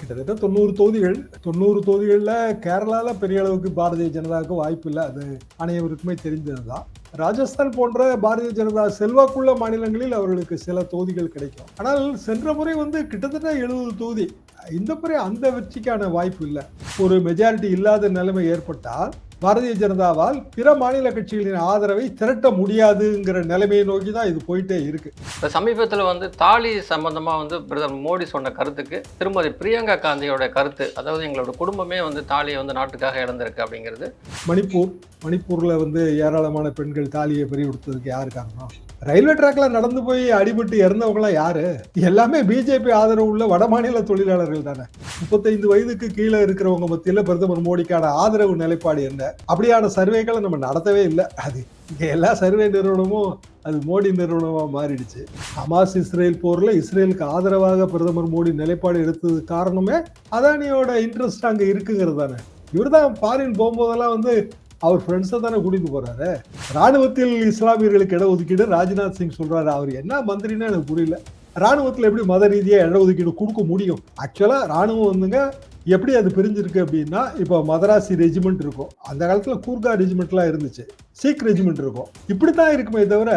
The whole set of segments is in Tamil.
கிட்டத்தட்ட தொண்ணூறு தொகுதிகள் தொண்ணூறு தொகுதிகளில் கேரளாவில் பெரிய அளவுக்கு பாரதிய ஜனதாவுக்கு வாய்ப்பு இல்லை. அது அனைவருக்குமே தெரிந்தது தான் ராஜஸ்தான் போன்ற பாரதிய ஜனதா செல்வாக்குள்ள மாநிலங்களில் அவர்களுக்கு சில தொகுதிகள் கிடைக்கும். ஆனால் சென்ற முறை வந்து கிட்டத்தட்ட எழுபது தொகுதி. இந்த முறை அந்த வெற்றிக்கான வாய்ப்பு இல்லை. ஒரு மெஜாரிட்டி இல்லாத நிலைமை ஏற்பட்டால் பாரதிய ஜனதாவால் பிற மாநில கட்சிகளின் ஆதரவை திரட்ட முடியாதுங்கிற நிலைமையை நோக்கி தான் இது போயிட்டே இருக்கு. இப்போ சமீபத்தில் வந்து தாலி சம்பந்தமாக வந்து பிரதமர் மோடி சொன்ன கருத்துக்கு திருமதி பிரியங்கா காந்தியோட கருத்து அதாவது எங்களோட குடும்பமே வந்து தாலியை வந்து நாட்டுக்காக இழந்திருக்கு அப்படிங்கிறது. மணிப்பூர் மணிப்பூர்ல வந்து ஏராளமான பெண்கள் தாலியை பறி கொடுத்ததுக்கு யாரு காரணம்? ரயில்வே ட்ராக்ல நடந்து போய் அடிபட்டு இறந்தவங்களாம் யாரு? எல்லாமே பிஜேபி ஆதரவு உள்ள வடமாநில தொழிலாளர்கள் தானே. முப்பத்தைந்து வயதுக்கு கீழே இருக்கிறவங்க மத்தியில பிரதமர் மோடிக்கான ஆதரவு நிலைப்பாடு என்ன? அப்படியான சர்வேகளை நம்ம நடத்தவே இல்லை. அது இங்க எல்லா சர்வே நிறுவனமும் அது மோடி நிறுவனமாக மாறிடுச்சு. ஹமாஸ் இஸ்ரேல் போரில் இஸ்ரேலுக்கு ஆதரவாக பிரதமர் மோடி நிலைப்பாடு எடுத்தது காரணமே அதானியோட இன்ட்ரெஸ்ட் அங்கே இருக்குங்கிறது தானே. இவர்தான் ஃபாரின் போகும்போதெல்லாம் வந்து அவர் ஃப்ரெண்ட்ஸை தானே கூட்டிட்டு போறாரு. ராணுவத்தில் இஸ்லாமியர்களுக்கு இட ஒதுக்கீடு ராஜ்நாத் சிங் சொல்றாரு. அவர் என்ன மந்திரின்னு எனக்கு புரியல. ராணுவத்தில் எப்படி மத ரீதியாக இட ஒதுக்கீடு கொடுக்க முடியும்? ஆக்சுவலாக ராணுவம் வந்துங்க எப்படி அது பிரிஞ்சிருக்கு அப்படின்னா இப்போ மதராசி ரெஜிமெண்ட் இருக்கும். அந்த காலத்தில் கூர்கா ரெஜிமெண்ட்லாம் இருந்துச்சு. சீக் ரெஜிமெண்ட் இருக்கும். இப்படி தான் இருக்குமே தவிர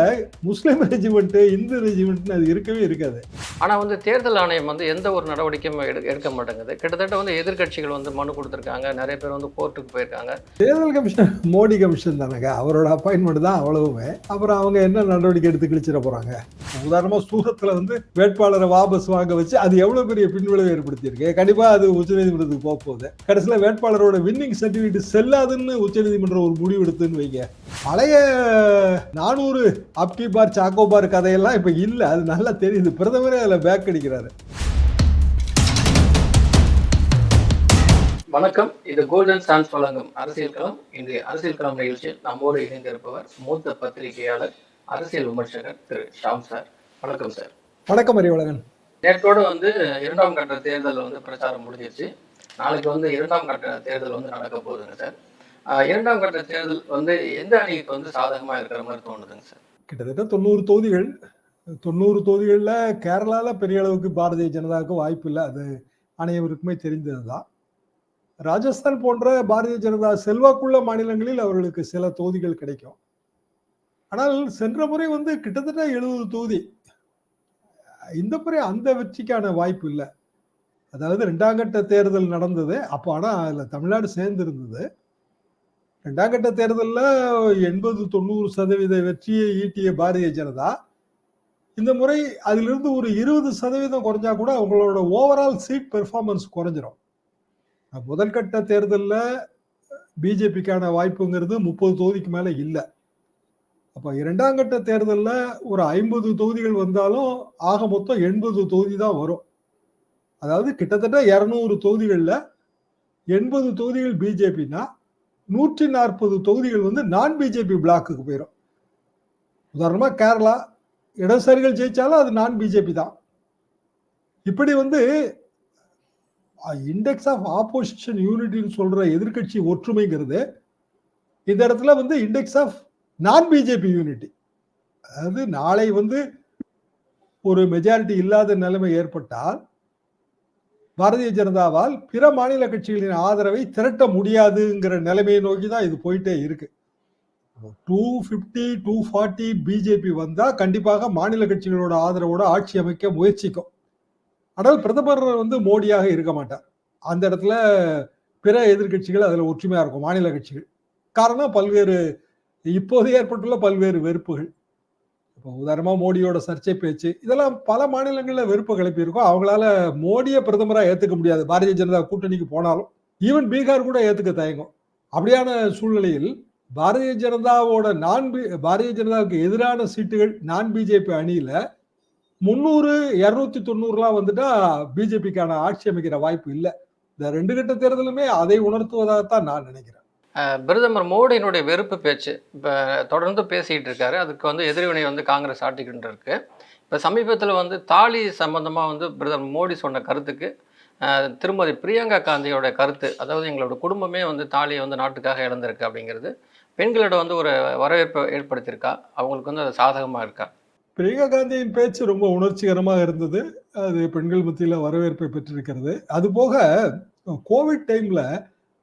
முஸ்லீம் ரெஜிமெண்ட்டு இந்து ரெஜிமெண்ட்னு அது இருக்கவே இருக்காது. ஆனால் வந்து தேர்தல் ஆணையம் வந்து எந்த ஒரு நடவடிக்கையும் எடு எடுக்க மாட்டேங்குது. கிட்டத்தட்ட வந்து எதிர்க்கட்சிகள் வந்து மனு கொடுத்துருக்காங்க. நிறைய பேர் வந்து கோர்ட்டுக்கு போயிருக்காங்க. தேர்தல் கமிஷன் மோடி கமிஷன் தானேங்க. அவரோட அப்பாயின்மெண்ட் தான் அவ்வளவுமே. அப்புறம் அவங்க என்ன நடவடிக்கை எடுத்து கிழிச்சிட போறாங்க? உதாரணமா சூரத்துல வந்து வேட்பாளரை வாபஸ் வாங்க வச்சு அது எவ்வளவு பெரிய பின்விளைவு ஏற்படுத்தியிருக்கு? கண்டிப்பா அது உச்சநீதிமன்றத்துக்கு போக போகுது. கடைசியில வேட்பாளரோட வின்னிங் சர்டிபிகேட் செல்லாதுன்னு உச்சநீதிமன்றம் ஒரு முடிவு எடுத்துன்னு வைங்க. பழைய நானூறு அப்கி பார் சாக்கோ பார் கதையெல்லாம் இப்ப இல்ல. அது நல்லா தெரியுது. பிரதமரே அதுல பேக் அடிக்கிறாரு. வணக்கம். இது கோல்டன் சான்ஸ் வழங்கும் அரசியல் களம். இன்றைய அரசியல் களம் நிகழ்ச்சியில் நம்மோடு இணைந்திருப்பவர் மூத்த பத்திரிகையாளர் அரசியல் விமர்சகர் திரு ஷாம் சார். வணக்கம் சார். வணக்கம் அறிவழகன் நேற்றோடு வந்து இரண்டாம் கட்ட தேர்தல் வந்து பிரச்சாரம் முடிஞ்சிருச்சு. நாளைக்கு வந்து இரண்டாம் கட்ட தேர்தல் வந்து நடக்க போகுதுங்க சார். இரண்டாம் கட்ட தேர்தல் வந்து எந்த அணிக்கு வந்து சாதகமா இருக்கிற மாதிரி தோணுதுங்க சார்? கிட்டத்தட்ட தொண்ணூறு தொகுதிகள் தொண்ணூறு தொகுதிகளில் கேரளாவில் பெரிய அளவுக்கு பாரதிய ஜனதாவுக்கு வாய்ப்பு இல்லை. அது அனைவருக்குமே தெரிந்தது தான் ராஜஸ்தான் போன்ற பாரதிய ஜனதா செல்வாக்குள்ள மாநிலங்களில் அவர்களுக்கு சில தொகுதிகள் கிடைக்கும். ஆனால் சென்ற முறை வந்து கிட்டத்தட்ட எழுபது தொகுதி. இந்த முறை அந்த வெற்றிக்கான வாய்ப்பு இல்லை. அதாவது ரெண்டாம் கட்ட தேர்தல் நடந்தது. அப்போ ஆனால் அதில் தமிழ்நாடு சேர்ந்திருந்தது. ரெண்டாம் கட்ட தேர்தலில் எண்பது தொண்ணூறு சதவீத வெற்றியை ஈட்டிய பாரதிய ஜனதா. இந்த முறை அதிலிருந்து ஒரு இருபது சதவீதம் குறைஞ்சா கூட அவங்களோட ஓவரால் சீட் பெர்ஃபார்மன்ஸ் குறைஞ்சிரும். முதல்கட்ட தேர்தலில் பிஜேபிக்கான வாய்ப்புங்கிறது முப்பது தொகுதிக்கு மேலே இல்லை. அப்போ இரண்டாம் கட்ட தேர்தலில் ஒரு ஐம்பது தொகுதிகள் வந்தாலும் ஆக மொத்தம் எண்பது தொகுதி தான் வரும். அதாவது கிட்டத்தட்ட இரநூறு தொகுதிகளில் எண்பது தொகுதிகள் பிஜேபினா நூற்றி நாற்பது தொகுதிகள் வந்து நான் பிஜேபி பிளாக்குக்கு போயிடும் உதாரணமாக கேரளா இடதுசாரிகள் ஜெயிச்சாலும் அது நான் பிஜேபி தான். இப்படி வந்து இண்டெக்ஸ் ஆஃப் ஆப்போசிஷன் யூனிட்டின்னு சொல்கிற எதிர்க்கட்சி ஒற்றுமைங்கிறது இந்த இடத்துல வந்து index of non BJP unity அதாவது நாளை வந்து ஒரு மெஜாரிட்டி இல்லாத நிலைமை ஏற்பட்டால் பாரதிய ஜனதாவால் பிற மாநில கட்சிகளின் ஆதரவை திரட்ட முடியாதுங்கிற நிலைமையை நோக்கி தான் இது போயிட்டே இருக்கு. Two fifty two forty BJP வந்தால் கண்டிப்பாக மாநில கட்சிகளோட ஆதரவோட ஆட்சி அமைக்க முயற்சிக்கும். ஆனால் பிரதமர் வந்து மோடியாக இருக்க மாட்டார். அந்த இடத்துல பிற எதிர்கட்சிகள் அதில் ஒற்றுமையாக இருக்கும் மாநில கட்சிகள். காரணம் பல்வேறு இப்போது ஏற்பட்டுள்ள பல்வேறு வெறுப்புகள். இப்போ உதாரணமா மோடியோட சர்ச்சை பேச்சு இதெல்லாம் பல மாநிலங்களில் வெறுப்பு கிளப்பியிருக்கும். அவங்களால மோடியை பிரதமராக ஏற்றுக்க முடியாது. பாரதிய ஜனதா கூட்டணிக்கு போனாலும் ஈவன் பீகார் கூட ஏற்றுக்க தயங்கும். அப்படியான சூழ்நிலையில் பாரதிய ஜனதாவோட நான் பி பாரதிய ஜனதாவுக்கு எதிரான சீட்டுகள் நான் பிஜேபி அணியில் முந்நூறு இரநூத்தி தொண்ணூறுலாம் வந்துட்டா பிஜேபிக்கான ஆட்சி அமைக்கிற வாய்ப்பு இல்லை. இந்த ரெண்டு கட்ட தேர்தலுமே அதை உணர்த்துவதாகத்தான் நான் நினைக்கிறேன். பிரதமர் மோடியினுடைய வெறுப்பு பேச்சு இப்போ தொடர்ந்து பேசிக்கிட்டு இருக்காரு. அதுக்கு வந்து எதிர்வினை வந்து காங்கிரஸ் ஆட்டிக்கிட்டு இருக்கு இப்போ சமீபத்தில் வந்து தாலி சம்பந்தமாக வந்து பிரதமர் மோடி சொன்ன கருத்துக்கு திருமதி பிரியங்கா காந்தியோட கருத்து அதாவது எங்களோட குடும்பமே வந்து தாலியை வந்து நாட்டுக்காக இழந்திருக்கு அப்படிங்கிறது பெண்களோட வந்து ஒரு வரவேற்பை ஏற்படுத்தியிருக்கா? அவங்களுக்கு வந்து அது சாதகமாக இருக்கா? பிரியங்கா காந்தியின் பேச்சு ரொம்ப உணர்ச்சிகரமாக இருந்தது. அது பெண்கள் மத்தியில் வரவேற்பை பெற்றிருக்கிறது. அதுபோக கோவிட் டைமில்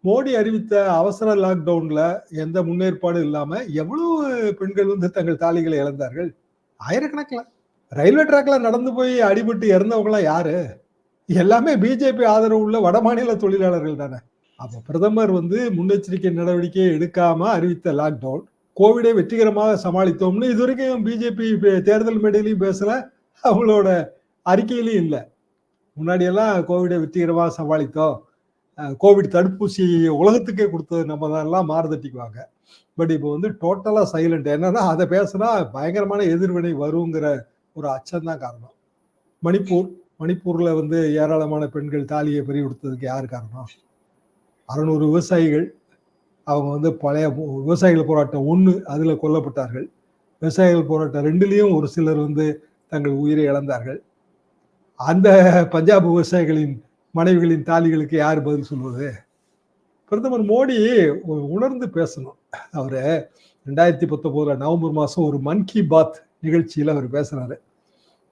மோடி அறிவித்த அவசர லாக்டவுன்ல எந்த முன்னேற்பாடும் இல்லாம எவ்வளவு பெண்கள் வந்து தங்கள் தாலிகளை இழந்தார்கள்? ஆயிரக்கணக்கில். ரயில்வே ட்ராக்ல நடந்து போய் அடிபட்டு இறந்தவங்களாம் யாரு? எல்லாமே பிஜேபி ஆதரவு உள்ள வடமாநில தொழிலாளர்கள் தானே. அப்போ பிரதமர் வந்து முன்னெச்சரிக்கை நடவடிக்கையை எடுக்காம அறிவித்த லாக்டவுன் கோவிடை வெற்றிகரமாக சமாளித்தோம்னு இது வரைக்கும் பிஜேபி தேர்தல் மேடையிலையும் பேசல அவங்களோட அறிக்கையிலையும் இல்லை. முன்னாடியெல்லாம் கோவிடை வெற்றிகரமாக சமாளித்தோம். கோவிட் தடுப்பூசி உலகத்துக்கே கொடுத்தது நம்ம தான் மாறுதட்டிக்குவாங்க பட் இப்போ வந்து டோட்டலாக சைலண்ட் என்னன்னா அதை பேசுனா பயங்கரமான எதிர்வினை வருங்கிற ஒரு அச்சம் தான் காரணம். மணிப்பூர் மணிப்பூரில் வந்து ஏராளமான பெண்கள் தாலியை பறி கொடுத்ததுக்கு யார் காரணம்? அறநூறு விவசாயிகள். அவங்க வந்து பழைய விவசாயிகள் போராட்டம் ஒன்று அதில் கொல்லப்பட்டார்கள். விவசாயிகள் போராட்டம் ரெண்டுலேயும் ஒரு சிலர் வந்து தங்கள் உயிரை இழந்தார்கள். அந்த பஞ்சாப் விவசாயிகளின் மனைவிகளின் தாலிகளுக்கு யார் பதில் சொல்வது? பிரதமர் மோடி உணர்ந்து பேசணும். அவர் ரெண்டாயிரத்தி பத்தொன்பதுல நவம்பர் மாதம் ஒரு மன் கி பாத் நிகழ்ச்சியில் அவர் பேசுகிறாரு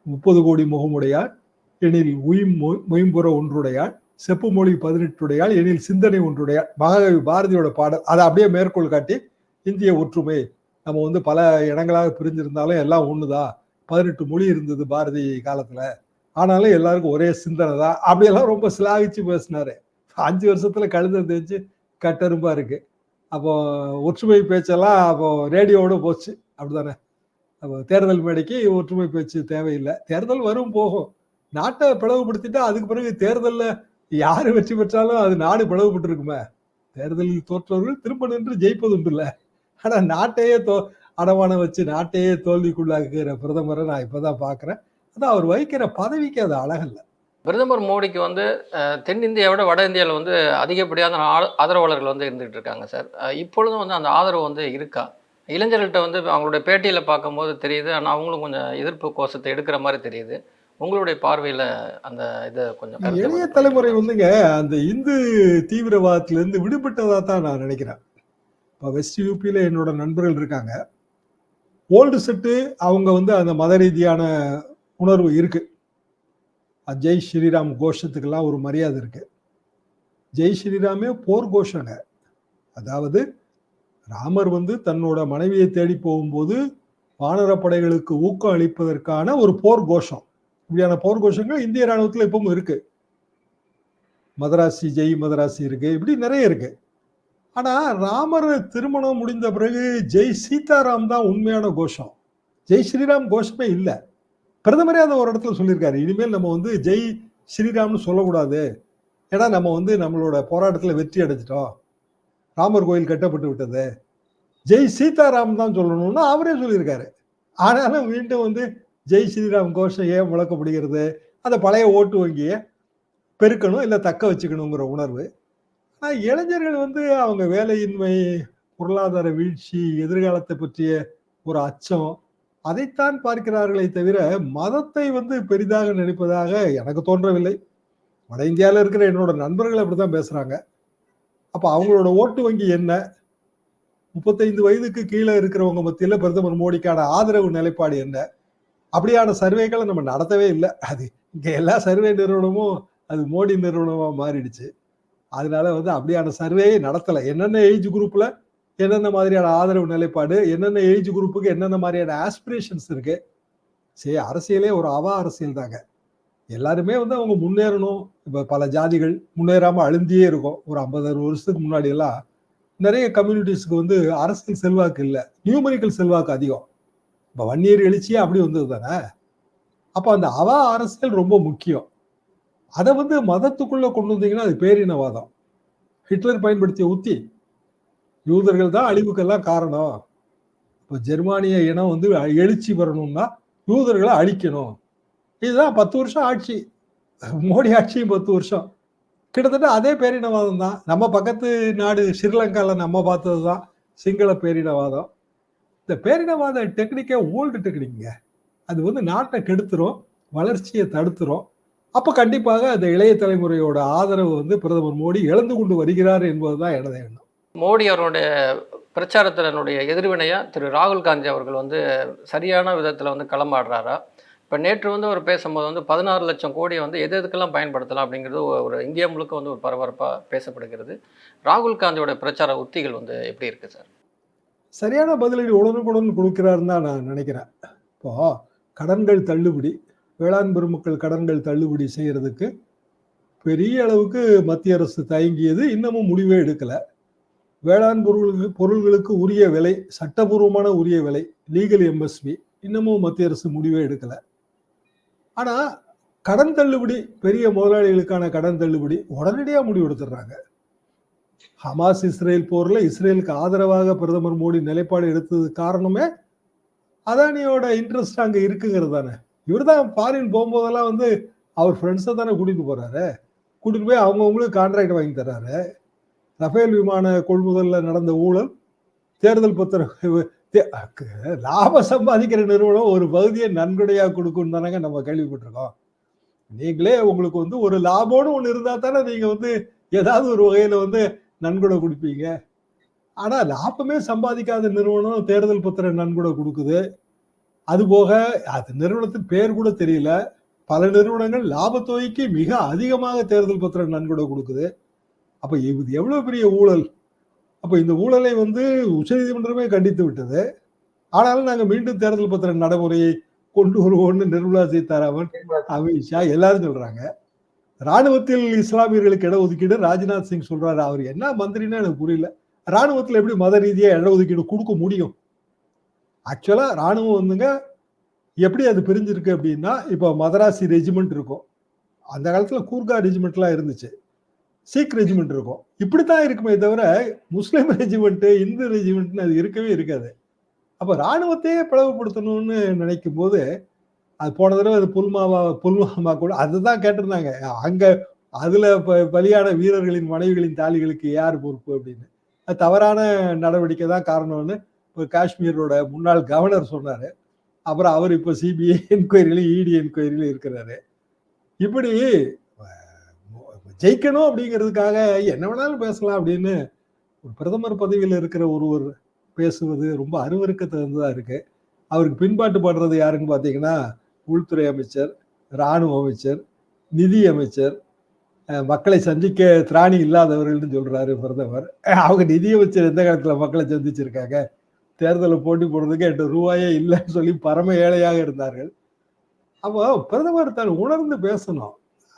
முப்பது கோடி முகமுடையார் எனில் உயிம் மொ- மொயம்புற ஒன்றுடையாள் செப்பு மொழி பதினெட்டுடையாள் எனில் சிந்தனை ஒன்றுடையாள். மகாகவி பாரதியோட பாடல் அதை அப்படியே மேற்கோள் காட்டி இந்திய ஒற்றுமை. நம்ம வந்து பல இடங்களாக பிரிஞ்சிருந்தாலும் எல்லாம் ஒண்ணுதான். பதினெட்டு மொழி இருந்தது பாரதி காலத்துல. ஆனாலும் எல்லாருக்கும் ஒரே சிந்தனை தான் அப்படியெல்லாம் ரொம்ப சிலாகிச்சு பேசினாரு. அஞ்சு வருஷத்துல கழுத தேய்ச்சி கட்டரும்பா இருக்கு. அப்போ ஒற்றுமை பேச்செல்லாம் அப்போ ரேடியோவோட போச்சு. அப்படிதானே அப்போ தேர்தல் மேடைக்கு ஒற்றுமை பேச்சு தேவையில்லை. தேர்தல் வரும் போகும். நாட்டை பிளவுபடுத்திட்டா அதுக்கு பிறகு தேர்தலில் யார் வெற்றி பெற்றாலும் அது நாடு பிளவுபட்டு இருக்குமே தேர்தலில் தோற்றவர்கள் திரும்ப நின்று ஜெயிப்பது உண்டு ஆனால் நாட்டையே தோ அடமானம் வச்சு நாட்டையே தோல்விக்குள்ளாக்குற பிரதமரை நான் இப்பதான் பார்க்குறேன் அதான் அவர் வகிக்கிற பதவிக்கு அது அழகல்ல. பிரதமர் மோடிக்கு வந்து அஹ், தென்னிந்தியாவை விட வட இந்தியாவில் வந்து அதிகப்படியான ஆ- ஆதரவாளர்கள் வந்து இருந்துகிட்டு இருக்காங்க சார். இப்பொழுதும் வந்து அந்த ஆதரவு வந்து இருக்கா? இளைஞர்கள்ட்ட வந்து அவங்களுடைய பேட்டியில் பார்க்கும்போது தெரியுது ஆனால் அவங்களும் கொஞ்சம் எதிர்ப்பு கோஷத்தை எடுக்கிற மாதிரி தெரியுது. உங்களுடைய பார்வையில் அந்த இதை கொஞ்சம் இளைய தலைமுறை. வந்துங்க அந்த இந்து தீவிரவாதத்திலிருந்து விடுபட்டதா தான் நான் நினைக்கிறேன். இப்போ வெஸ்ட் யூபியில என்னோட நண்பர்கள் இருக்காங்க. ஓல்டு செட்டு அவங்க வந்து அந்த மத ரீதியான உணர்வு இருக்கு. ஜெய் ஸ்ரீராம் கோஷத்துக்கெல்லாம் ஒரு மரியாதை இருக்கு. ஜெய் ஸ்ரீராமே போர் கோஷங்க. அதாவது ராமர் வந்து தன்னோட மனைவியை தேடி போகும்போது வானரப்படைகளுக்கு ஊக்கம் அளிப்பதற்கான ஒரு போர் கோஷம். இப்படியான போர் கோஷங்கள் இந்திய ராணுவத்தில் இப்பவும் இருக்கு. மதராசி ஜெய் மதராசி இருக்கு. இப்படி நிறைய இருக்கு. ஆனா ராமர் திருமணம் முடிந்த பிறகு ஜெய் சீதாராம் தான் உண்மையான கோஷம். ஜெய் ஸ்ரீராம் கோஷமே இல்லை. பிரதமரே அதை ஒரு இடத்துல சொல்லியிருக்காரு. இனிமேல் நம்ம வந்து ஜெய் ஸ்ரீராம்னு சொல்லக்கூடாது. ஏன்னா நம்ம வந்து நம்மளோட போராட்டத்தில் வெற்றி அடைஞ்சிட்டோம். ராமர் கோயில் கட்டப்பட்டு விட்டது. ஜெய் சீதாராம் தான் சொல்லணும்னு அவரே சொல்லியிருக்காரு. ஆனாலும் மீண்டும் வந்து ஜெய் ஸ்ரீராம் கோஷம் ஏன் முழக்கப்படுகிறது? அந்த பழைய ஓட்டு வங்கியை பெருக்கணும் இல்லை தக்க வச்சுக்கணுங்கிற உணர்வு. ஆனால் இளைஞர்கள் வந்து அவங்க வேலையின்மை பொருளாதார வீழ்ச்சி எதிர்காலத்தை பற்றிய ஒரு அச்சம் அதைத்தான் பார்க்கிறார்களே தவிர மதத்தை வந்து பெரிதாக நினைப்பதாக எனக்கு தோன்றவில்லை. வட இந்தியாவில் இருக்கிற என்னோட நண்பர்கள் அப்படிதான் பேசுறாங்க. அப்ப அவங்களோட ஓட்டு வங்கி என்ன? முப்பத்தைந்து வயதுக்கு கீழே இருக்கிறவங்க மத்தியில் பிரதமர் மோடிக்கான ஆதரவு நிலைப்பாடு என்ன? அப்படியான சர்வேகளை நம்ம நடத்தவே இல்லை. அது இங்க எல்லா சர்வே நிறுவனமும் அது மோடி நிறுவனமா மாறிடுச்சு. அதனால வந்து அப்படியான சர்வேயை நடத்தலை. என்னென்ன ஏஜ் குரூப்ல? என்னென்ன மாதிரியான ஆதரவு நிலைப்பாடு என்னென்ன ஏஜ் குரூப்புக்கு என்னென்ன மாதிரியான ஆஸ்பிரேஷன்ஸ் இருக்கு? சரி அரசியலே ஒரு அவா அரசியல் தாங்க. எல்லாருமே வந்து அவங்க முன்னேறணும். இப்போ பல ஜாதிகள் முன்னேறாமல் அழுந்தியே இருக்கும். ஒரு ஐம்பது அறுபது வருஷத்துக்கு முன்னாடி எல்லாம் நிறைய கம்யூனிட்டிஸ்க்கு வந்து அரசியல் செல்வாக்கு இல்லை. நியூமரிக்கல் செல்வாக்கு அதிகம். இப்போ வன்னியர் எழுச்சியே அப்படி வந்தது தானே? அப்போ அந்த அவா அரசியல் ரொம்ப முக்கியம். அதை வந்து மதத்துக்குள்ளே கொண்டு வந்தீங்கன்னா அது பேரினவாதம். ஹிட்லர் பயன்படுத்திய உத்தி யூதர்கள் தான் அழிவுக்கெல்லாம் காரணம். இப்போ ஜெர்மானிய இனம் வந்து எழுச்சி பெறணும்னா யூதர்களை அழிக்கணும். இதுதான் பத்து வருஷம் ஆட்சி. மோடி ஆட்சியும் பத்து வருஷம். கிட்டத்தட்ட அதே பேரினவாதம் தான். நம்ம பக்கத்து நாடு ஸ்ரீலங்காவில் நம்ம பார்த்தது தான் சிங்கள பேரினவாதம். இந்த பேரினவாத டெக்னிக்கே ஓல்டு டெக்னிக்ங்க அது வந்து நாட்டை கெடுத்துரும் வளர்ச்சியை தடுத்துரும். அப்போ கண்டிப்பாக அந்த இளைய தலைமுறையோட ஆதரவு வந்து பிரதமர் மோடி இழந்து கொண்டு வருகிறார் என்பதுதான் எனது எண்ணம். மோடி அவருடைய பிரச்சாரத்தினுடைய எதிர்வினையாக திரு ராகுல் காந்தி அவர்கள் வந்து சரியான விதத்தில் வந்து களமாடுறாரா? இப்போ நேற்று வந்து அவர் பேசும்போது வந்து பதினாறு லட்சம் கோடியை வந்து எது எதுக்கெல்லாம் பயன்படுத்தலாம் அப்படிங்கிறது ஒரு- இந்தியா முழுக்க வந்து ஒரு பரபரப்பாக பேசப்படுகிறது. ராகுல் காந்தியோட பிரச்சார உத்திகள் வந்து எப்படி இருக்குது சார்? சரியான பதிலடி உடனுக்குடன் கொடுக்கிறாருன்னு தான் நான் நினைக்கிறேன். இப்போ கடன்கள் தள்ளுபடி வேளாண் பெருமக்கள் கடன்கள் தள்ளுபடி செய்கிறதுக்கு பெரிய அளவுக்கு மத்திய அரசு தயங்கியது இன்னமும் முடிவே எடுக்கலை. வேளாண் பொருள்களுக்கு பொருள்களுக்கு உரிய விலை சட்டபூர்வமான உரிய விலை லீகல் எம்எஸ்பி இன்னமும் மத்திய அரசு முடிவே எடுக்கல. ஆனா கடன் தள்ளுபடி பெரிய முதலாளிகளுக்கான கடன் தள்ளுபடி உடனடியாக முடிவெடுத்துடுறாங்க ஹமாஸ் இஸ்ரேல் போரில் இஸ்ரேலுக்கு ஆதரவாக பிரதமர் மோடி நிலைப்பாடு எடுத்தது காரணமே அதானியோட இன்ட்ரெஸ்ட் அங்கே இருக்குங்கிறது தானே. இவர் தான் ஃபாரின் போகும்போதெல்லாம் வந்து அவர் ஃப்ரெண்ட்ஸை தானே கூட்டிகிட்டு போகிறாரு கூட்டிகிட்டு போய் அவங்கவுங்களுக்கு கான்ட்ராக்ட் வாங்கி தர்றாரு. ரஃபேல் விமான கொள்முதலில் நடந்த ஊழல் தேர்தல் பத்திரம் லாபம் சம்பாதிக்கிற நிறுவனம் ஒரு பகுதியை நன்கொடையாக கொடுக்கும் தானங்க நம்ம கேள்விப்பட்டிருக்கோம். நீங்களே உங்களுக்கு வந்து ஒரு லாபம்னு ஒன்று இருந்தால் தானே நீங்கள் வந்து ஏதாவது ஒரு வகையில் வந்து நன்கொடை கொடுப்பீங்க. ஆனால் லாபமே சம்பாதிக்காத நிறுவனம் தேர்தல் பத்திரம் நன்கொடை கொடுக்குது. அது போக அது நிறுவனத்தின் பேர் கூட தெரியல. பல நிறுவனங்கள் லாபத்தொகைக்கு மிக அதிகமாக தேர்தல் பத்திரம் நன்கொடை கொடுக்குது. அப்போ இது எவ்வளோ பெரிய ஊழல்? அப்போ இந்த ஊழலை வந்து உச்சநீதிமன்றமே கண்டித்து விட்டது. ஆனாலும் நாங்கள் மீண்டும் தேர்தல் பத்திர நடைமுறையை கொண்டு வருவோம்னு நிர்மலா சீதாராமன் அமித்ஷா எல்லாரும் சொல்றாங்க. ராணுவத்தில் இஸ்லாமியர்களுக்கு இட ஒதுக்கீடு ராஜ்நாத் சிங் சொல்றாரு. அவர் என்ன மந்திரின்னு எனக்கு புரியல. ராணுவத்தில் எப்படி மத ரீதியாக இட ஒதுக்கீடு கொடுக்க முடியும்? ஆக்சுவலாக ராணுவம் வந்துங்க எப்படி அது பிரிஞ்சிருக்கு அப்படின்னா இப்போ மதராசி ரெஜிமெண்ட் இருக்கும். அந்த காலத்தில் கூர்கா ரெஜிமெண்ட்லாம் இருந்துச்சு. சீக் ரெஜிமெண்ட் இருக்கும். இப்படித்தான் இருக்குமே தவிர முஸ்லீம் ரெஜிமெண்ட் இந்து ரெஜிமெண்ட்னு அது இருக்கவே இருக்காது. அப்ப ராணுவத்தையே பிளவுபடுத்தணும்னு நினைக்கும் போது அது போன தடவை அது புல்மாவா புல்மாமா கூட அதுதான் கேட்டிருந்தாங்க. அங்க அதுல ப- பலியான வீரர்களின் மனைவிகளின் தாலிகளுக்கு யார் பொறுப்பு அப்படின்னு. அது தவறான நடவடிக்கை தான் காரணம்னு இப்போ காஷ்மீரோட முன்னாள் கவர்னர் சொன்னாரு. அப்புறம் அவர் இப்போ சிபிஐ என்கொயரியிலும் இடி என்கொயரியிலும் இருக்கிறாரு. இப்படி ஜெயிக்கணும் அப்படிங்கிறதுக்காக என்ன வேணாலும் பேசலாம் அப்படின்னு ஒரு பிரதமர் பதவியில் இருக்கிற ஒருவர் பேசுவது ரொம்ப அருவருக்க தகுந்ததாக இருக்கு. அவருக்கு பின்பாட்டு படுறது யாருன்னு பார்த்தீங்கன்னா உள்துறை அமைச்சர் இராணுவ அமைச்சர் நிதி அமைச்சர் மக்களை சந்திக்க திராணி இல்லாதவர்கள்னு சொல்கிறாரு பிரதமர். அவங்க நிதி அமைச்சர் எந்த காலத்தில் மக்களை சந்திச்சிருக்காங்க? தேர்தலில் போட்டி போடுறதுக்கு எட்டு ரூபாயே இல்லைன்னு சொல்லி பரம ஏழையாக இருந்தார்கள். அப்போ பிரதமர் தான் உணர்ந்து பேசணும்.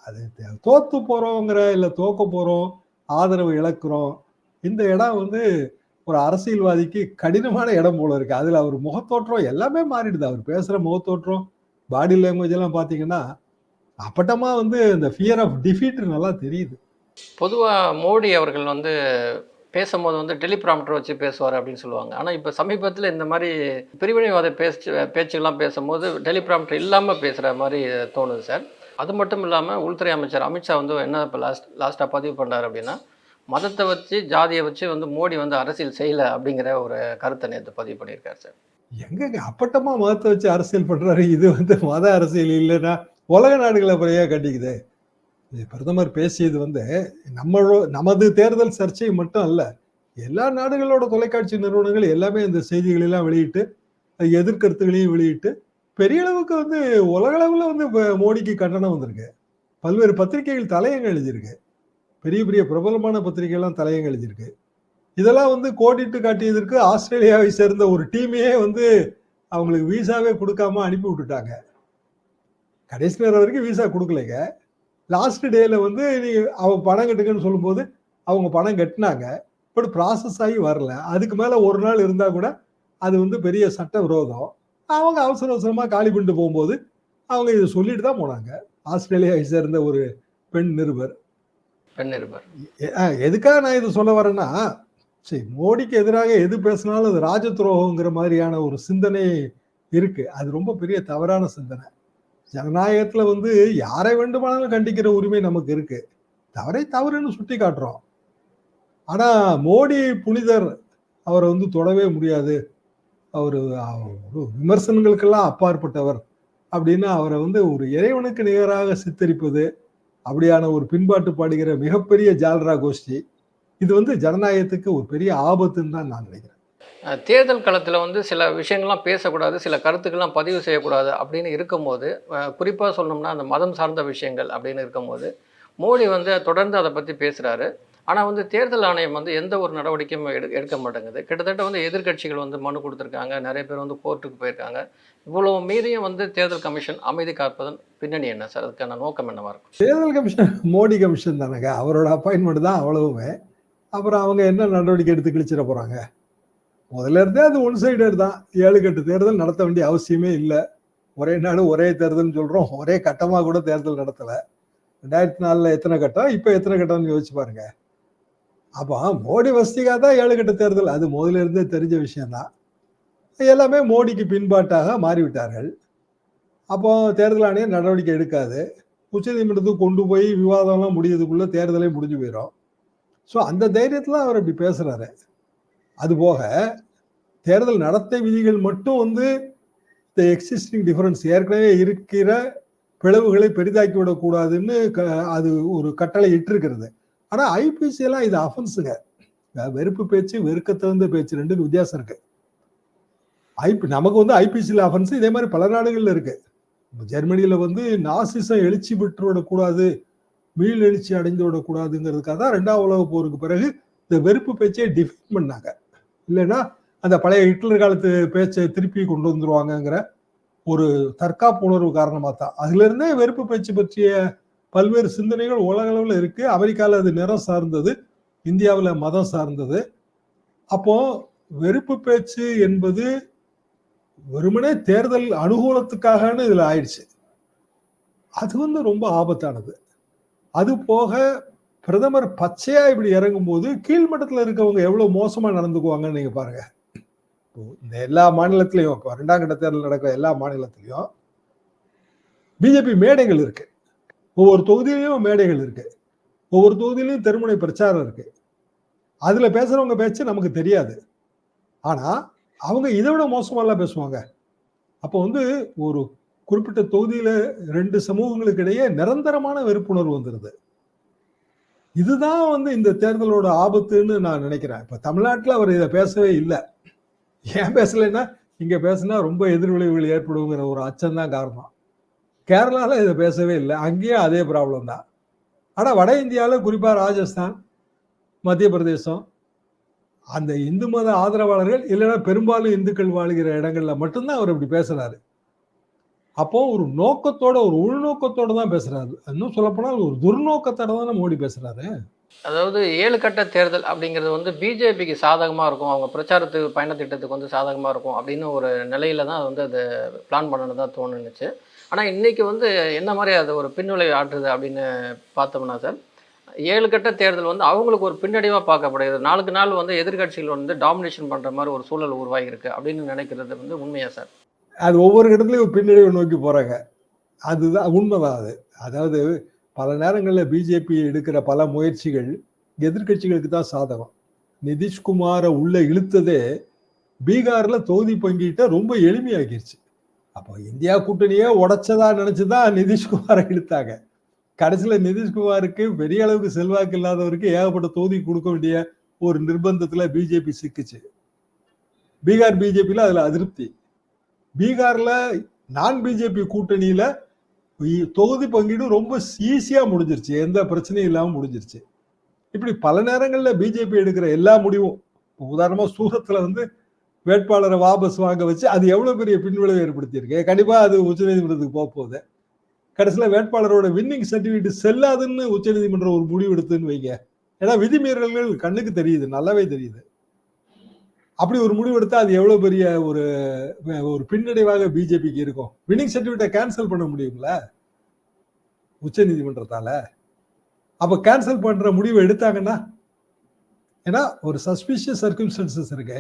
அது தோத்து போகிறோங்கிற இல்லை தோக்க போகிறோம் ஆதரவு இழக்கிறோம் இந்த இடம் வந்து ஒரு அரசியல்வாதிக்கு கடினமான இடம் போல இருக்கு. அதில் அவர் முகத்தோற்றம் எல்லாமே மாறிடுது. அவர் பேசுகிற முகத்தோற்றம் பாடி லாங்குவேஜ் எல்லாம் பார்த்தீங்கன்னா அப்பட்டமா வந்து இந்த ஃபியர் ஆஃப் டிஃபீட் நல்லா தெரியுது. பொதுவாக மோடி அவர்கள் வந்து பேசும்போது வந்து டெலிபிராம்டர் வச்சு பேசுவார் அப்படின்னு சொல்லுவாங்க. ஆனால் இப்போ சமீபத்தில் இந்த மாதிரி பிரிவினைவாத பேச்சு பேச்சுக்கெல்லாம் பேசும்போது டெலிபிராம்டர் இல்லாமல் பேசுகிற மாதிரி தோணுது சார். அது மட்டும் இல்லாமல் உள்துறை அமைச்சர் அமித்ஷா வந்து என்ன இப்போ லாஸ்ட் லாஸ்ட்டாக பதிவு பண்ணார் அப்படின்னா மதத்தை வச்சு ஜாதியை வச்சு வந்து மோடி வந்து அரசியல் செய்யலை அப்படிங்கிற ஒரு கருத்தை நேற்று பதிவு பண்ணியிருக்காரு சார். எங்கங்க அப்பட்டமா மதத்தை வச்சு அரசியல் பண்றாரு. இது வந்து மத அரசியல் இல்லைன்னா உலக நாடுகளை அப்புறம் கட்டிக்குது. இது பிரதமர் பேசியது வந்து நம்மளோ நமது தேர்தல் சர்ச்சை மட்டும் அல்ல எல்லா நாடுகளோட தொலைக்காட்சி நிறுவனங்கள் எல்லாமே இந்த செய்திகளெல்லாம் வெளியிட்டு எதிர்கருத்துகளையும் வெளியிட்டு பெரிய அளவுக்கு வந்து உலக வந்து மோடிக்கு கண்டனம் வந்திருக்கு. பல்வேறு பத்திரிகைகள் தலையங்க எழுதியிருக்கு. பெரிய பெரிய பிரபலமான பத்திரிகைகள்லாம் தலையங்க எழுதியிருக்கு. இதெல்லாம் வந்து கோடிட்டு காட்டியதற்கு ஆஸ்திரேலியாவை சேர்ந்த ஒரு டீமையே வந்து அவங்களுக்கு விசாவே கொடுக்காம அனுப்பி விட்டுட்டாங்க. கடைசி நேரம் வரைக்கும் விசா கொடுக்கலைங்க. லாஸ்ட் டேல வந்து நீ அவங்க பணம் கட்டுங்கன்னு சொல்லும்போது அவங்க பணம் கட்டினாங்க. பட் ப்ராசஸ் ஆகி வரல. அதுக்கு மேல ஒரு நாள் இருந்தா கூட அது வந்து பெரிய சட்ட விரோதம். அவங்க அவசர அவசரமா காலி பண்ணிட்டு போகும்போது அவங்க இதை சொல்லிட்டு தான் போனாங்க. ஆஸ்திரேலியாவை சேர்ந்த ஒரு பெண் நிருபர். பெண் நிருபர். எதுக்காக நான் இதை சொல்ல வரேன்னா சரி மோடிக்கு எதிராக எது பேசினாலும் அது ராஜ துரோகங்கிற மாதிரியான ஒரு சிந்தனை இருக்கு. அது ரொம்ப பெரிய தவறான சிந்தனை. ஜனநாயகத்துல வந்து யாரை வேண்டுமானாலும் கண்டிக்கிற உரிமை நமக்கு இருக்கு. தவறை தவறுன்னு சுட்டி காட்டுறோம். ஆனா மோடி புனிதர் அவரை வந்து தொடவே முடியாது. அவர் விமர்சனங்களுக்கெல்லாம் அப்பாற்பட்டவர் அப்படின்னு அவரை வந்து ஒரு இறைவனுக்கு நிகராக சித்தரிப்பது அப்படியான ஒரு பின்பாட்டு பாடுகிற மிகப்பெரிய ஜால்ரா கோஷ்டி இது வந்து ஜனநாயகத்துக்கு ஒரு பெரிய ஆபத்துன்னு தான் நான் நினைக்கிறேன். தேர்தல் களத்தில் வந்து சில விஷயங்கள்லாம் பேசக்கூடாது சில கருத்துக்கள்லாம் பதிவு செய்யக்கூடாது அப்படின்னு இருக்கும்போது குறிப்பாக சொல்லணும்னா அந்த மதம் சார்ந்த விஷயங்கள் அப்படின்னு இருக்கும்போது மோடி வந்து தொடர்ந்து அதை பற்றி பேசுகிறாரு ஆனால் வந்து தேர்தல் ஆணையம் வந்து எந்த ஒரு நடவடிக்கையும் எடு எடுக்க மாட்டேங்குது. கிட்டத்தட்ட வந்து எதிர்க்கட்சிகள் வந்து மனு கொடுத்துருக்காங்க. நிறைய பேர் வந்து கோர்ட்டுக்கு போயிருக்காங்க. இவ்வளோ மீறியும் வந்து தேர்தல் கமிஷன் அமைதி காப்பதன் பின்னணி என்ன சார்? அதுக்கான நோக்கம் என்னவா இருக்கும்? தேர்தல் கமிஷன் மோடி கமிஷன் தானேங்க. அவரோட அப்பாயின்மெண்ட் தான் அவ்வளவுமே. அப்புறம் அவங்க என்ன நடவடிக்கை எடுத்து கிழிச்சிட போகிறாங்க முதல்ல இருந்தே அது ஒன் சைடர் தான். ஏழு கட்டு தேர்தல் நடத்த வேண்டிய அவசியமே இல்லை. ஒரே நாடு ஒரே தேர்தல்னு சொல்கிறோம் ஒரே கட்டமாக கூட தேர்தல் நடத்தலை. ரெண்டாயிரத்தி நாலில் எத்தனை கட்டம்? இப்போ எத்தனை கட்டம்னு யோசிச்சு பாருங்கள் அப்போ மோடி வசதிக்காக தான் ஏழு கட்ட தேர்தல்? அது முதல்ல இருந்தே தெரிஞ்ச விஷயம்தான். எல்லாமே மோடிக்கு பின்பாட்டாக மாறிவிட்டார்கள். அப்போ தேர்தல் ஆணையம் நடவடிக்கை எடுக்காது. உச்சநீதிமன்றத்துக்கு கொண்டு போய் விவாதம்லாம் முடியதுக்குள்ளே தேர்தலே முடிஞ்சு போயிடும் ஸோ அந்த தைரியத்தில் அவர் அப்படி பேசுகிறாரு அதுபோக தேர்தல் நடத்தை விதிகள் மட்டும் வந்து இந்த எக்ஸிஸ்டிங் டிஃபரன்ஸ் ஏற்கனவே இருக்கிற பிளவுகளை பெரிதாக்கி விடக்கூடாதுன்னு க- அது ஒரு கட்டளை இட்டிருக்கிறது. ஆனால் ஐபிசி எல்லாம் இது அஃபென்ஸுங்க வெறுப்பு பேச்சு வெறுக்க தகுந்த பேச்சு ரெண்டு வித்தியாசம் இருக்கு. ஐபி நமக்கு வந்து ஐபிசியில் அஃபென்ஸ் இதே மாதிரி பல நாடுகள்ல இருக்கு. ஜெர்மனியில வந்து நாசிசம் எழுச்சி பெற்று விடக்கூடாது மீள் எழுச்சி அடைந்து விடக்கூடாதுங்கிறதுக்காக தான் ரெண்டாம் உலக போருக்கு பிறகு இந்த வெறுப்பு பேச்சை டிஃபைன் பண்ணாங்க. இல்லைன்னா அந்த பழைய ஹிட்லர் காலத்து பேச்சை திருப்பி கொண்டு வந்துருவாங்கங்கிற ஒரு தற்காப்பு உணர்வு காரணமாக தான். அதுலேருந்தே வெறுப்பு பேச்சு பற்றிய பல்வேறு சிந்தனைகள் உலக அளவில் இருக்கு. அமெரிக்காவில் அது நிறம் சார்ந்தது. இந்தியாவில் மதம் சார்ந்தது. அப்போ வெறுப்பு பேச்சு என்பது வெறுமனே தேர்தல் அனுகூலத்துக்காகன்னு இதில் ஆயிடுச்சு. அது வந்து ரொம்ப ஆபத்தானது. அது போக பிரதமர் பச்சையா இப்படி இறங்கும் போது கீழ்மட்டத்தில் இருக்கவங்க எவ்வளவு மோசமா நடந்துக்குவாங்கன்னு நீங்க பாருங்க. இப்போ இந்த எல்லா மாநிலத்திலையும் இப்போ ரெண்டாம் கட்ட தேர்தல் நடக்கிற எல்லா மாநிலத்திலையும் பிஜேபி மேடைகள் இருக்கு. ஒவ்வொரு தொகுதியிலையும் மேடைகள் இருக்கு. ஒவ்வொரு தொகுதியிலையும் தெருமுனை பிரச்சாரம் இருக்கு. அதுல பேசுறவங்க பேச்சு நமக்கு தெரியாது. ஆனா அவங்க இதை விட மோசமாலாம் பேசுவாங்க. அப்போ வந்து ஒரு குறிப்பிட்ட தொகுதியில ரெண்டு சமூகங்களுக்கு இடையே நிரந்தரமான வெறுப்புணர்வு வந்துருது. இதுதான் வந்து இந்த தேர்தலோட ஆபத்துன்னு நான் நினைக்கிறேன். இப்போ தமிழ்நாட்டில் அவர் இதை பேசவே இல்லை. ஏன் பேசலைன்னா இங்கே பேசுனா ரொம்ப எதிர்விளைவுகள் ஏற்படுங்கிற ஒரு அச்சம் தான் காரணம். கேரளாவில் இதை பேசவே இல்லை. அங்கேயும் அதே ப்ராப்ளம் தான். ஆனால் வட இந்தியாவில் குறிப்பாக ராஜஸ்தான் மத்திய பிரதேசம் அந்த இந்து மத ஆதரவாளர்கள் இல்லைன்னா பெரும்பாலும் இந்துக்கள் வாழ்கிற இடங்களில் மட்டும்தான் அவர் இப்படி பேசுகிறாரு அப்போ ஒரு நோக்கத்தோட ஒரு உள்நோக்கத்தோட தான் பேசுறாரு. இன்னும் சொல்லப்போனால் ஒரு துர்நோக்கத்தோட தானே மோடி பேசுறாரு. அதாவது ஏழு கட்ட தேர்தல் அப்படிங்கிறது வந்து பிஜேபிக்கு சாதகமாக இருக்கும். அவங்க பிரச்சாரத்துக்கு பயண திட்டத்துக்கு வந்து சாதகமாக இருக்கும் அப்படின்னு ஒரு நிலையில தான் அது வந்து அது பிளான் பண்ணணும் தான் தோணுனுச்சு ஆனால் இன்றைக்கி வந்து என்ன மாதிரி அது ஒரு பின்விளைவு ஆற்றுது அப்படின்னு பார்த்தோம்னா சார் ஏழு கட்ட தேர்தல் வந்து அவங்களுக்கு ஒரு பின்னடைவாக பார்க்கப்படுகிறது. நாளுக்கு நாள் வந்து எதிர்கட்சிகள் வந்து டாமினேஷன் பண்ணுற மாதிரி ஒரு சூழல் உருவாகியிருக்கு அப்படின்னு நினைக்கிறது வந்து உண்மையா சார் அது ஒவ்வொரு இடத்துலையும் பின்னடைவை நோக்கி போகிறாங்க அதுதான் உண்மைதான் அது. அதாவது பல நேரங்களில் பிஜேபி எடுக்கிற பல முயற்சிகள் எதிர்க்கட்சிகளுக்கு தான் சாதகம். நிதிஷ்குமாரை உள்ள இழுத்ததே பீகாரில் தொகுதி பங்கீட்டை ரொம்ப எளிமையாகிருச்சு அப்போ இந்தியா கூட்டணியே உடைச்சதா நினைச்சுதான் நிதிஷ்குமாரை இழுத்தாங்க. கடைசியில் நிதிஷ்குமாருக்கு பெரிய அளவுக்கு செல்வாக்கு இல்லாதவருக்கு ஏகப்பட்ட தொகுதி கொடுக்க வேண்டிய ஒரு நிர்பந்தத்தில் பிஜேபி சிக்குச்சு. பீகார் பிஜேபியில் அதில் அதிருப்தி. பீகாரில் நான் பிஜேபி கூட்டணியில் தொகுதி பங்கீடு ரொம்ப ஈஸியா முடிஞ்சிருச்சு. எந்த பிரச்சனையும் இல்லாம முடிஞ்சிருச்சு. இப்படி பல நேரங்கள்ல பிஜேபி எடுக்கிற எல்லா முடிவும் உதாரணமாக உதாரணமா சூரத்துல வந்து வேட்பாளரை வாபஸ் வாங்க வச்சு அது எவ்வளவு பெரிய பின்விளைவு ஏற்படுத்தியிருக்கு? கண்டிப்பா அது உச்சநீதிமன்றத்துக்கு போக போகுது. கடைசியில் வேட்பாளரோட வின்னிங் சர்டிஃபிகேட் செல்லாதுன்னு உச்சநீதிமன்றம் ஒரு முடிவு எடுத்துன்னு வைங்க. ஏன்னா விதிமீறல்கள் கண்ணுக்கு தெரியுது நல்லாவே தெரியுது. அப்படி ஒரு முடிவு எடுத்தா அது எவ்வளவு பெரிய ஒரு ஒரு பின்னடைவாக பிஜேபிக்கு இருக்கும்? வின்னிங் சர்டிபிகேட்டை கேன்சல் பண்ண முடியுங்கள உச்ச நீதிமன்றத்தால. அப்ப கேன்சல் பண்ற முடிவு எடுத்தாங்கன்னா ஏன்னா ஒரு சஸ்பிஷியஸ் சர்க்கிம்ஸ்டன்சஸ் இருக்கு.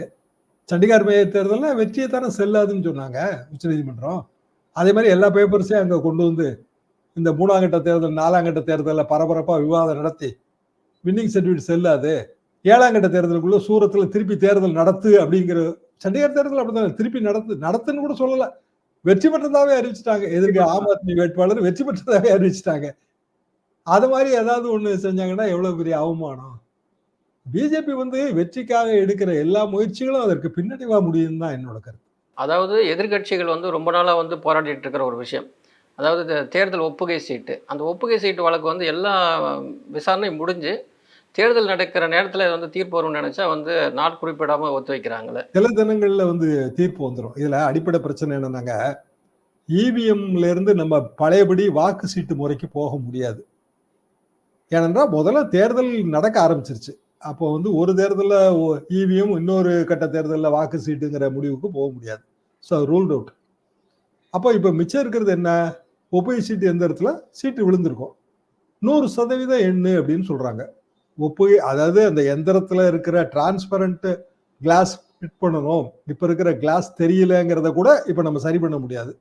சண்டிகார் மேயர் தேர்தலில் வெற்றியை தானே செல்லாதுன்னு சொன்னாங்க உச்சநீதிமன்றம் அதே மாதிரி எல்லா பேப்பர்ஸையும் அங்கே கொண்டு வந்து இந்த மூணாம் கட்ட தேர்தல் நாலாம் கட்ட தேர்தலில் பரபரப்பாக விவாதம் நடத்தி வின்னிங் சர்டிஃபிகேட் செல்லாது. ஏழாம் கட்ட தேர்தலுக்குள்ள சூரத்தில் திருப்பி தேர்தல் நடத்து அப்படிங்கிற சண்டிகார் தேர்தல் அப்படிதான் திருப்பி நடத்து நடத்துன்னு கூட சொல்லல. வெற்றி பெற்றதாவே அறிவிச்சிட்டாங்க. எதிர்க்க ஆம் ஆத்மி வேட்பாளர் வெற்றி பெற்றதாவே அறிவிச்சிட்டாங்க. அது மாதிரி ஏதாவது ஒண்ணு செஞ்சாங்கன்னா எவ்வளவு பெரிய அவமானம்? பிஜேபி வந்து வெற்றிக்காக எடுக்கிற எல்லா முயற்சிகளும் அதற்கு பின்னடைவா முடியும் தான் என்னோட கருத்து. அதாவது எதிர்க்கட்சிகள் வந்து ரொம்ப நாளாக வந்து போராடிட்டு இருக்கிற ஒரு விஷயம். அதாவது தேர்தல் ஒப்புகை சீட்டு. அந்த ஒப்புகை சீட்டு வழக்கு வந்து எல்லா விசாரணையும் முடிஞ்சு தேர்தல் நடக்கிற நேரத்தில் வந்து தீர்ப்பு வரும்னு நினச்சா வந்து நாள் குறிப்பிடாம ஒத்து வைக்கிறாங்களே. சில தினங்கள்ல வந்து தீர்ப்பு வந்துடும் இதுல அடிப்படை பிரச்சனை என்னன்னாங்க இவிஎம்ல இருந்து நம்ம பழையபடி வாக்கு சீட்டு முறைக்கு போக முடியாது. ஏனென்றால் முதல்ல தேர்தல் நடக்க ஆரம்பிச்சிருச்சு. அப்போ வந்து ஒரு தேர்தலில் இவிஎம் இன்னொரு கட்ட தேர்தலில் வாக்கு சீட்டுங்கிற முடிவுக்கு போக முடியாது. ஸோ ரூல்ட் அவுட் அப்போ இப்போ மிச்சம் இருக்கிறது என்ன? ஒப்புகை சீட்டு எந்த இடத்துல? சீட்டு விழுந்திருக்கும். நூறு சதவீதம் எண்ணு அப்படின்னு சொல்கிறாங்க ஒப்புகை அதாவது அந்த எந்திரத்துல இருக்கிற டிரான்ஸ்பரண்ட் கிளாஸ் ஃபிட் பண்ணணும். இப்போ இருக்கிற கிளாஸ் தெரியலங்கிறத கூட இப்போ நம்ம சரி பண்ண முடியாது.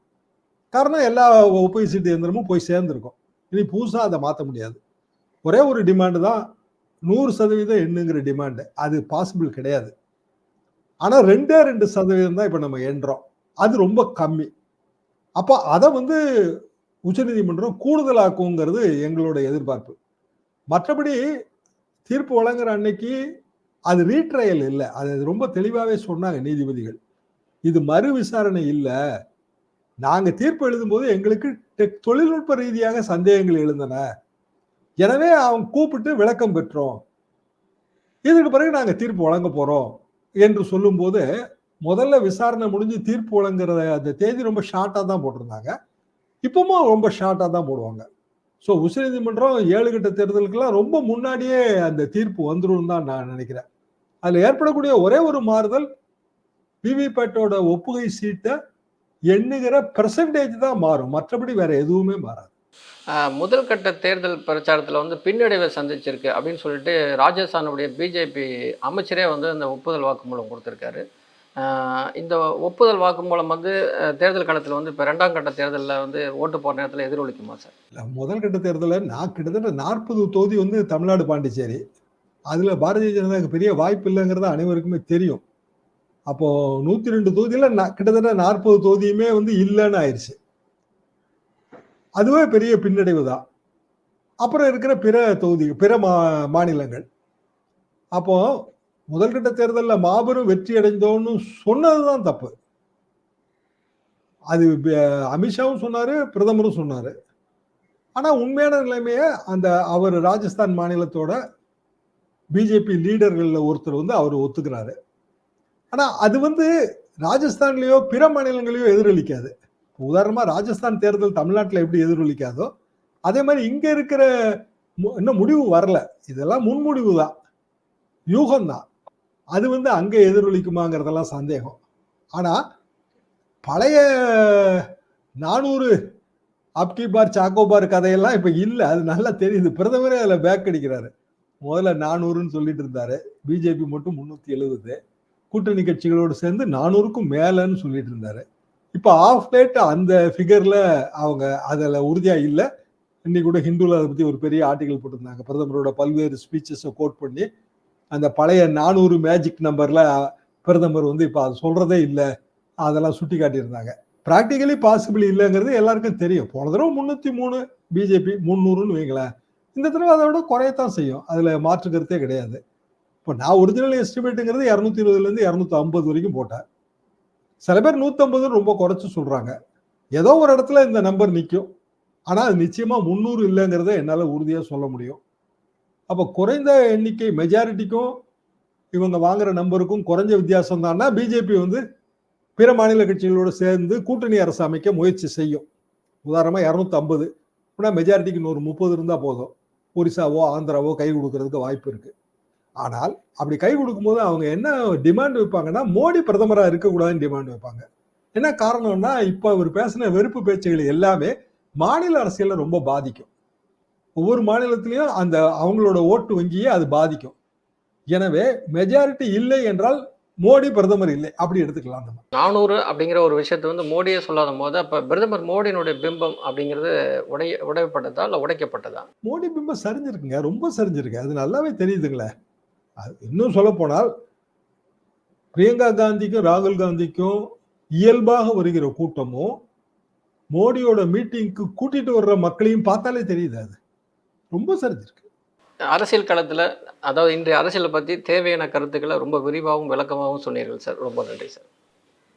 காரணம் எல்லா ஒப்புகை சீட்டு எந்திரமும் போய் சேர்ந்துருக்கும். இனி புதுசாக அதை மாற்ற முடியாது. ஒரே ஒரு டிமாண்டு தான் நூறு சதவீதம் எண்ணுங்கிற டிமாண்டு அது பாசிபிள் கிடையாது. ஆனால் ரெண்டே ரெண்டு சதவீதம் தான் இப்போ நம்ம எண்ணுறோம் அது ரொம்ப கம்மி. அப்போ அதை வந்து உச்சநீதிமன்றம் கூடுதலாக்குங்கிறது எங்களோட எதிர்பார்ப்பு. மற்றபடி தீர்ப்பு வழங்குற அன்னைக்கு அது ரீட்ரையல் இல்லை. அது ரொம்ப தெளிவாகவே சொன்னாங்க நீதிபதிகள். இது மறு விசாரணை இல்லை. நாங்கள் தீர்ப்பு எழுதும்போது எங்களுக்கு டெக் தொழில்நுட்ப ரீதியாக சந்தேகங்கள் எழுந்தன. எனவே அவங்க கூப்பிட்டு விளக்கம் பெற்றோம். இதுக்கு பிறகு நாங்கள் தீர்ப்பு வழங்க போகிறோம் என்று சொல்லும்போது முதல்ல விசாரணை முடிஞ்சு தீர்ப்பு வழங்குற அந்த தேதி ரொம்ப ஷார்ட்டாக தான் போட்டிருந்தாங்க. இப்பவும் ரொம்ப ஷார்ட்டாக தான் போடுவாங்க. ஸோ உச்சநீதிமன்றம் ஏழு கட்ட தேர்தலுக்கெல்லாம் ரொம்ப முன்னாடியே அந்த தீர்ப்பு வந்துடும் தான் நான் நினைக்கிறேன். அதில் ஏற்படக்கூடிய ஒரே ஒரு மாறுதல் விவிபேட்டோட ஒப்புகை சீட்டை எண்ணுகிற பெர்சன்டேஜ் தான் மாறும். மற்றபடி வேற எதுவுமே மாறாது. முதல் கட்ட தேர்தல் பிரச்சாரத்தில் வந்து பின்னடைவை சந்திச்சிருக்கு அப்படின்னு சொல்லிட்டு ராஜஸ்தானுடைய பிஜேபி அமைச்சரே வந்து அந்த ஒப்புதல் வாக்குமூலம் கொடுத்துருக்காரு. இந்த ஒப்புதல் வாக்குமூலம் வந்து தேர்தல் காலத்தில் வந்து இப்போ ரெண்டாம் கட்ட தேர்தலில் வந்து ஓட்டு போகிற நேரத்தில் எதிரொலிக்குமா சார்? இல்ல, முதல் கட்ட தேர்தலில் நான் கிட்டத்தட்ட நாற்பது தொகுதி வந்து தமிழ்நாடு பாண்டிச்சேரி. அதில் பாரதிய ஜனதாக்கு பெரிய வாய்ப்பு இல்லைங்கிறது அனைவருக்குமே தெரியும். அப்போது நூற்றி ரெண்டு தொகுதியில் நான் கிட்டத்தட்ட நாற்பது தொகுதியுமே வந்து இல்லைன்னு ஆயிடுச்சு அதுவே பெரிய பின்னடைவு தான். அப்புறம் இருக்கிற பிற தொகுதி பிற மா மாநிலங்கள். அப்போது முதல்கட்ட தேர்தலில் மாபெரும் வெற்றி அடைந்தோன்னு சொன்னதுதான் தப்பு. அது அமித்ஷாவும் சொன்னார் பிரதமரும் சொன்னார். ஆனால் உண்மையான நிலைமையை அந்த அவர் ராஜஸ்தான் மாநிலத்தோட பிஜேபி லீடர்களில் ஒருத்தர் வந்து அவர் ஒத்துக்கிறாரு. ஆனால் அது வந்து ராஜஸ்தான்லேயோ பிற மாநிலங்களையோ எதிரொலிக்காது. உதாரணமாக ராஜஸ்தான் தேர்தல் தமிழ்நாட்டில் எப்படி எதிரொலிக்காதோ அதே மாதிரி இங்கே இருக்கிற மு- இன்னும் முடிவு வரல. இதெல்லாம் முன்முடிவு தான். யூகம் தான் அது வந்து அங்கே எதிரொலிக்குமாங்கிறதெல்லாம் சந்தேகம். ஆனால் பழைய நானூறு அப்கி பார் கதையெல்லாம் இப்போ இல்லை. அது நல்லா தெரியுது. பிரதமரே அதில் பேக் அடிக்கிறாரு. முதல்ல நானூறுன்னு சொல்லிட்டு இருந்தாரு. பிஜேபி மட்டும் முந்நூற்றி எழுபது கூட்டணி கட்சிகளோடு சேர்ந்து நானூறுக்கும் மேலேன்னு சொல்லிட்டு இருந்தாரு. இப்போ ஆஃப் லேட் அந்த ஃபிகரில் அவங்க அதில் உறுதியாக இல்லை. இன்னைக்கு கூட ஹிந்துல அதை பற்றி ஒரு பெரிய ஆர்டிகல் போட்டிருந்தாங்க. பிரதமரோட பல்வேறு ஸ்பீச்சஸை கோட் பண்ணி அந்த பழைய நானூறு மேஜிக் நம்பர்ல பிரதமர் வந்து இப்போ அது சொல்றதே இல்லை. அதெல்லாம் சுட்டி காட்டியிருந்தாங்க. ப்ராக்டிக்கலி பாசிபிள் இல்லைங்கிறது எல்லாருக்கும் தெரியும். போன தடவை முந்நூற்றி மூணு பிஜேபி முந்நூறுன்னு வைங்களேன். இந்த தடவை அதை விட குறையத்தான் செய்யும். அதில் மாற்று கருத்தே கிடையாது. இப்போ நான் ஒரிஜினல் எஸ்டிமேட்டுங்கிறது இரநூத்தி இருபதுலேருந்து இரநூத்தி ஐம்பது வரைக்கும் போட்டேன். சில பேர் நூற்றம்பதுன்னு ரொம்ப குறைச்சி சொல்கிறாங்க ஏதோ ஒரு இடத்துல இந்த நம்பர் நிற்கும் ஆனால் அது நிச்சயமாக முந்நூறு இல்லைங்கிறத என்னால் உறுதியாக சொல்ல முடியும். அப்போ குறைந்த எண்ணிக்கை மெஜாரிட்டிக்கும் இவங்க வாங்குற நம்பருக்கும் குறைஞ்ச வித்தியாசம் தான்னா பிஜேபி வந்து பிற மாநில கட்சிகளோடு சேர்ந்து கூட்டணி அரசு அமைக்க முயற்சி செய்யும். உதாரணமாக இரநூத்தி ஐம்பது அப்படின்னா மெஜாரிட்டிக்கு நூறு முப்பது இருந்தால் போதும். ஒரிசாவோ ஆந்திராவோ கை கொடுக்கறதுக்கு வாய்ப்பு இருக்குது ஆனால் அப்படி கை கொடுக்கும்போது அவங்க என்ன டிமாண்ட் வைப்பாங்கன்னா மோடி பிரதமராக இருக்கக்கூடாதுன்னு டிமாண்ட் வைப்பாங்க. என்ன காரணம்னா இப்போ அவர் பேசின வெறுப்பு பேச்சுகள் எல்லாமே மாநில அரசியலில் ரொம்ப பாதிக்கும். ஒவ்வொரு மாநிலத்திலையும் அந்த அவங்களோட ஓட்டு வங்கியை அது பாதிக்கும். எனவே மெஜாரிட்டி இல்லை என்றால் மோடி பிரதமர் இல்லை. அப்படி எடுத்துக்கலாம் நம்ம நானூறு அப்படிங்கிற ஒரு விஷயத்தை வந்து மோடியே சொல்லாத போது அப்போ பிரதமர் மோடியினுடைய பிம்பம் அப்படிங்கிறது உடைய உடையப்பட்டதா இல்லை உடைக்கப்பட்டதா? மோடி பிம்பம் சரிஞ்சிருக்குங்க. ரொம்ப சரிஞ்சிருக்கு. அது நல்லாவே தெரியுதுங்களே. அது இன்னும் சொல்ல போனால் பிரியங்கா காந்திக்கும் ராகுல் காந்திக்கும் இயல்பாக வருகிற கூட்டமும் மோடியோட மீட்டிங்க்கு கூட்டிட்டு வர்ற மக்களையும் பார்த்தாலே தெரியுது அது. ரொம்ப சரிஞ்சிருக்கு அரசியல் களத்தில் அதாவது இன்றைய அரசியலை பற்றி தேவையான கருத்துக்களை ரொம்ப விரிவாகவும் விளக்கமாகவும் சொன்னீர்கள் சார். ரொம்ப நன்றி சார்.